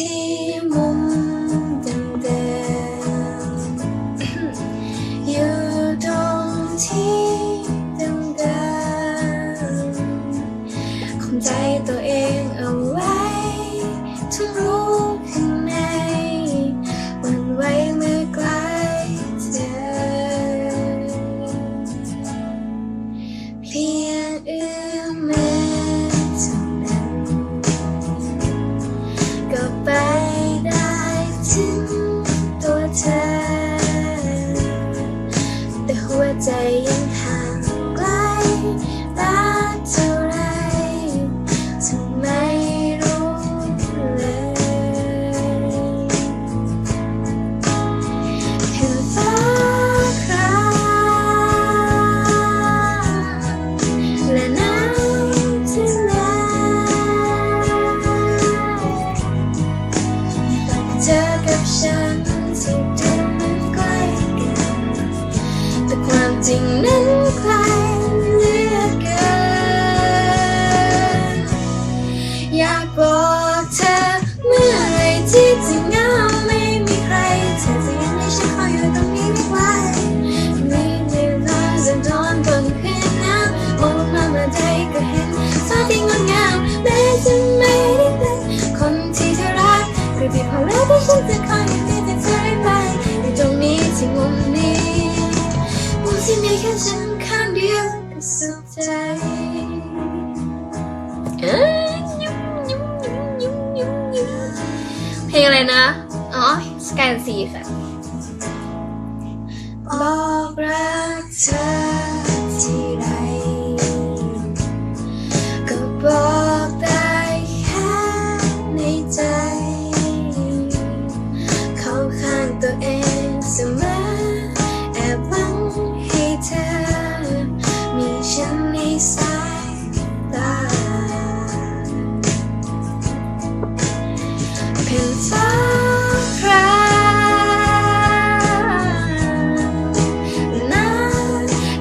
ที่มุมเดิมอยู่ตรงที่เดิมๆคงใจตัวเองเอาไว้ทุกรู้ข้างในมันไว้เมื่อไกลเธอพียงเอื้ เธอกับฉันสิ่งเดิมมันใกล้กันแต่ความจริง แค่ฉันข้เดียวสุขใจเพลงอะไรนะ อ๋อสแกนซีค่ะ บอกรักเธอที่ไรก็บอกได้แค่ในใจ เข้าข้างตัวเองเสมอ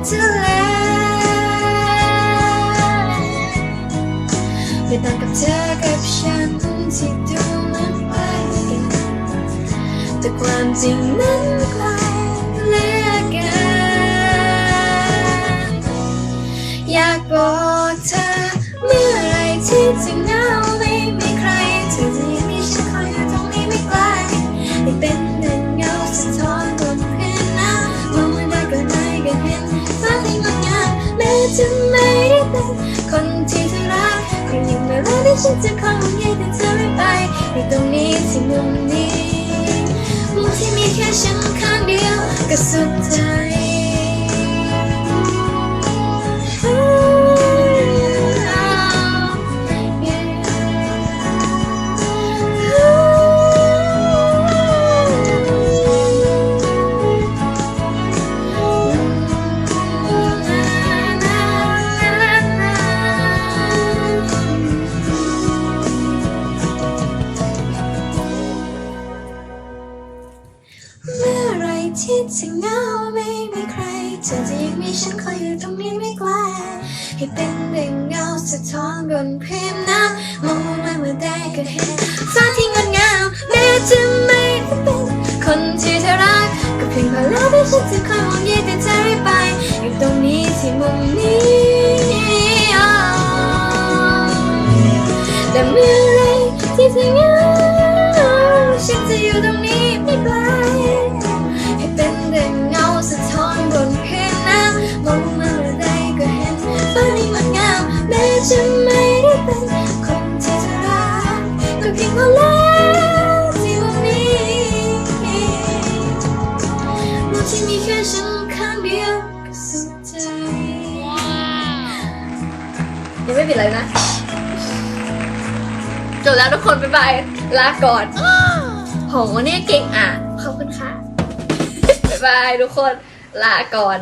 ำทะเลไม่ต่างกับเธอกับฉันที่ดูเหมือนไกลกันแต่ความจริงนั้นไกลเหลือเกินอยากบอกเธอ ฉันจะคอยห่วงใยแต่เธอไม่ไปในตรงนี้ที่มุมนี้มุมที่มีแค่ฉันข้างเดียวก็สุดใจ ที่จะเหงาไม่มีใคร เธอจะยังมีฉันคอยอยู่ตรงนี้ไม่ไกลให้เป็นเรื่องเงาสะท้อนบนพื้นน้ำมองลงมาเมื่อใดก็เห็นฟ้าที่งดงามแม้จะไม่ได้เป็นคนที่เธอรักก็เพียงพอแล้วที่ฉันจะคอยห่วงใยแต่เธอไม่ไปอยู่ตรงนี้ที่มุม ฉันข้างเดียวก็สุขใจยังไม่ปิดเลยนะจบแล้วทุกคนบ๊ายบายลาก่อนโหเนี่ยเก่งอะ ขอบคุณค่ะ บ๊ายบายทุกคนลาก่อน